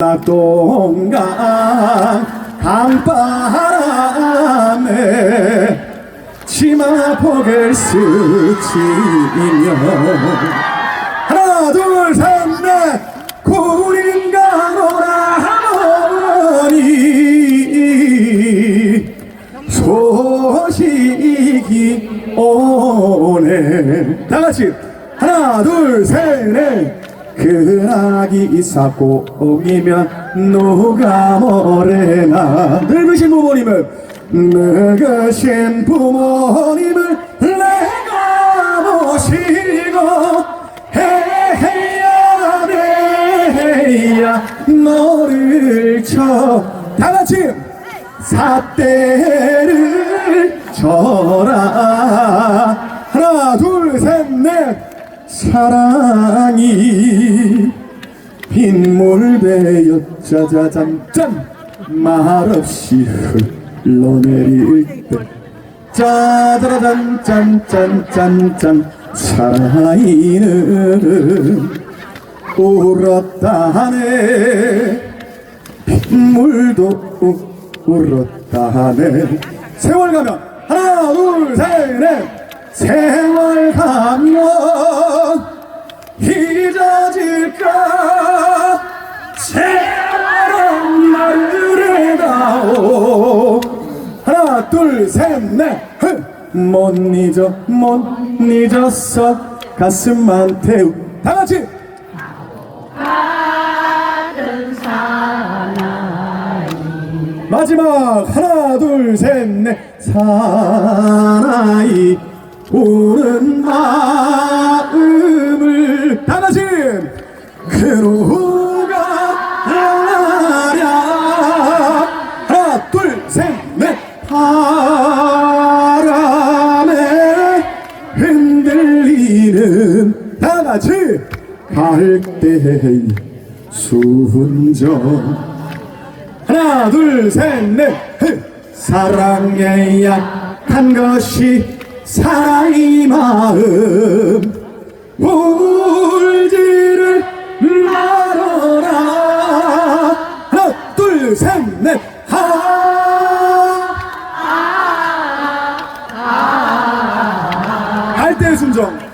낙동강 강바람에 치마폭을 스치며. 하나 둘셋넷. 구린강오라하니. 소식이 오네. 다같이. 하나 둘셋넷 그나기 사고이면 누가 뭐래나. 늙으신 부모님은 늙으신 부모님을 내가 모시고 해야 돼야 너를 쳐. 다 같이 사대를 쳐라. 하나 둘셋넷 사랑이 빗물 베어 짜자잔짠! 말없이 흘러내릴 때. 짜자잔 짠짠짠짠. 사랑이는 울었다네. 빗물도 울었다네. 세월 가면 하나 둘셋넷. 세월 가면 둘 셋넷못 잊어 못 잊었어. 가슴만 태우. 다 같이. 마지막 하나 둘 셋 넷. 사나이 우는 마음을 다 같이. 그 누가 흔들리는 다같이 갈대의 순정. 하나 둘 셋 넷 사랑에 약한 것이 사랑이 마음. 울지를 말아라. 하나 둘 셋 넷 하. 갈대의 순정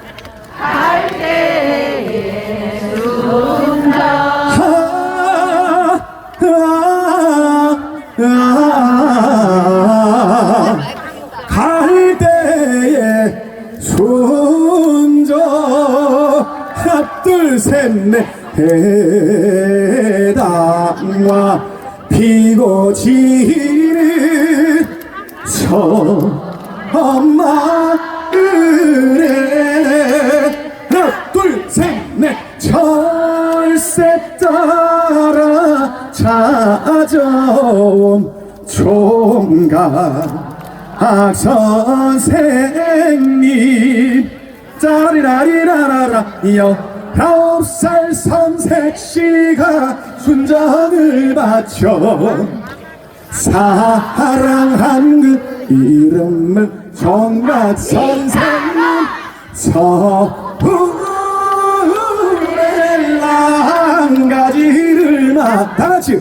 둘 셋넷. 해당화 피고 지는 섬마을에 하나 둘 셋 넷. 철새 따라 찾아온 총각 선생님. 짜리라리라라라 열 아홉 살 선색씨가 순정을 바쳐 사랑한 그 이름을 총각 선생님 서울의 랑가지를 막 다같이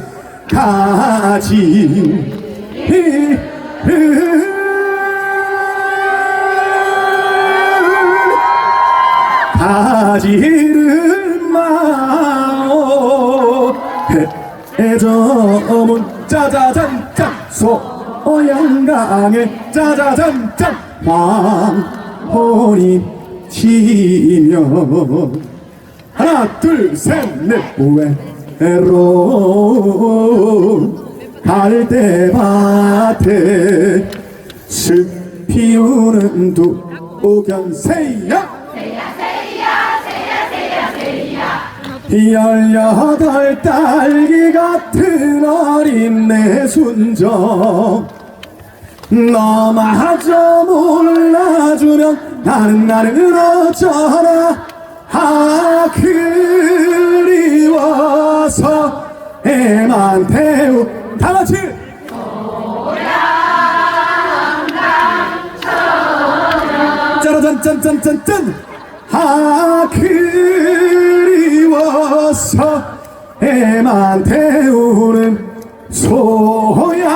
가지. 가지 해저문 짜자잔짠. 소양강에 짜자잔짠. 황혼이 치며. 하나 둘셋넷. 외로운 갈대밭에 숲 피우는 두견새야 열여덟 딸기 같은 어린 내 순정. 너마저 몰라주면 나는 나는 어쩌나. 아 그리워서 애만 태우. 다같이. 짜라잔짠짠짠짠. 아 그리워서 해만 태우는 소양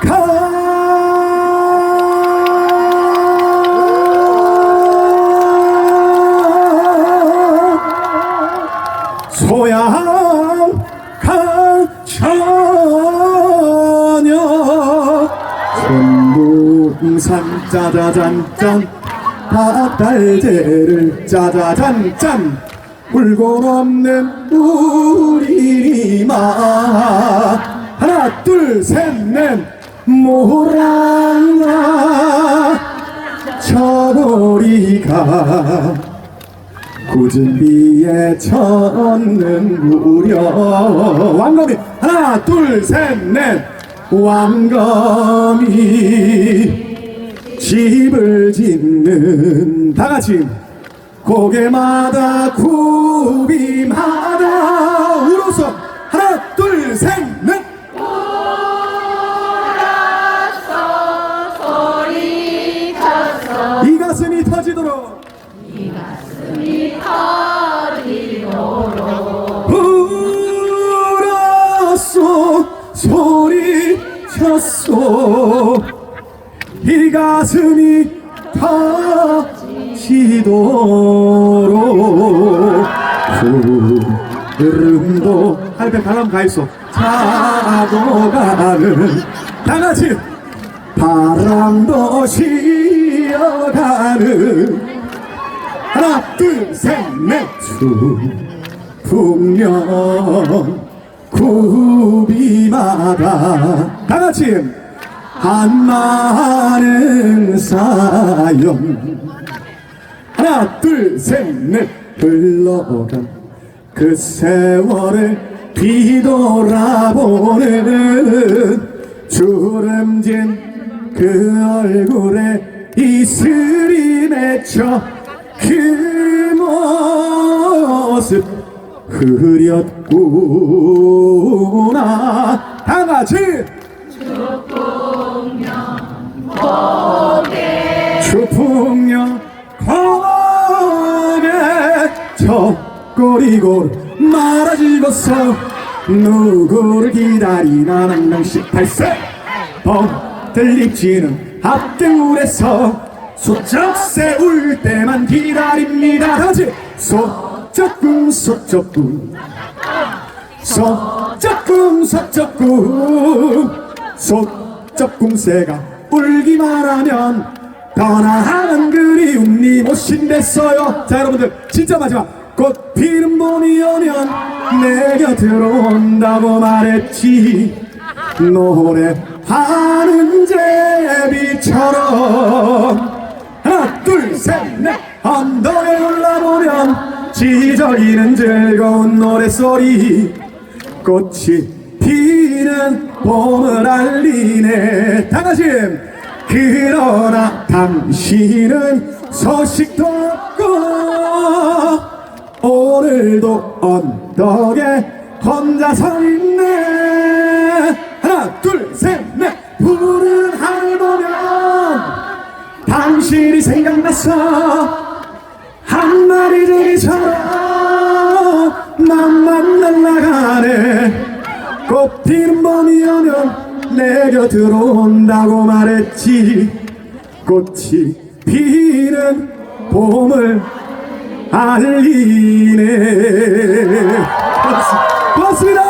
강 소양 강천여. 천둥산 짜자잔짠. 밭달재를 짜자잔짠 울고 없는 우리 마 하나 둘셋넷. 모랑아 저고리가 굳은 비에 젖는 무려. 왕검이. 하나 둘셋넷. 왕검이 집을 짓는 다 같이 고개마다 굽 소리쳤소. 이 가슴이 터지도록. 흐름도 할배 바람 가있어. 자고 가는. 다같이. 바람도 쉬어가는. 하나 둘 셋넷. 풍년 구비마다 다 같이 한마는 사연 하나 둘 셋 넷. 흘러간 그 세월을 뒤돌아보는 주름진 그 얼굴에 이슬이 맺혀 그 모습 흐렸구나 다 같이 추풍령 거에 저 꼬리고 말아지고서 누구를 기다리나 낭낭씩 탈세 벙들 입지는 앞등울에서 소쩍새 울 때만 기다립니다 다같 이 소쩍궁 소쩍궁. 소쩍궁 소쩍궁. 소쩍궁새가 울기만 하면 떠나가는 그리움이 못신댔어요. 자 여러분들 진짜 마지막. 꽃 피는 봄이 오면 내 곁으로 온다고 말했지. 노래하는 제비처럼. 하나 둘셋넷 언덕에 올라보면 지저귀는 즐거운 노래소리. 꽃이 피는 봄을 알리네. 다같이. 그러나 당신은 소식도 없고 오늘도 언덕에 혼자 서 있네. 하나 둘셋넷. 푸른 하늘 보면 당신이 생각나서 저기처럼 나만 날아가네. 꽃피는 봄이 오면 내 곁으로 온다고 말했지. 꽃이 피는 봄을 알리네. 고맙습니다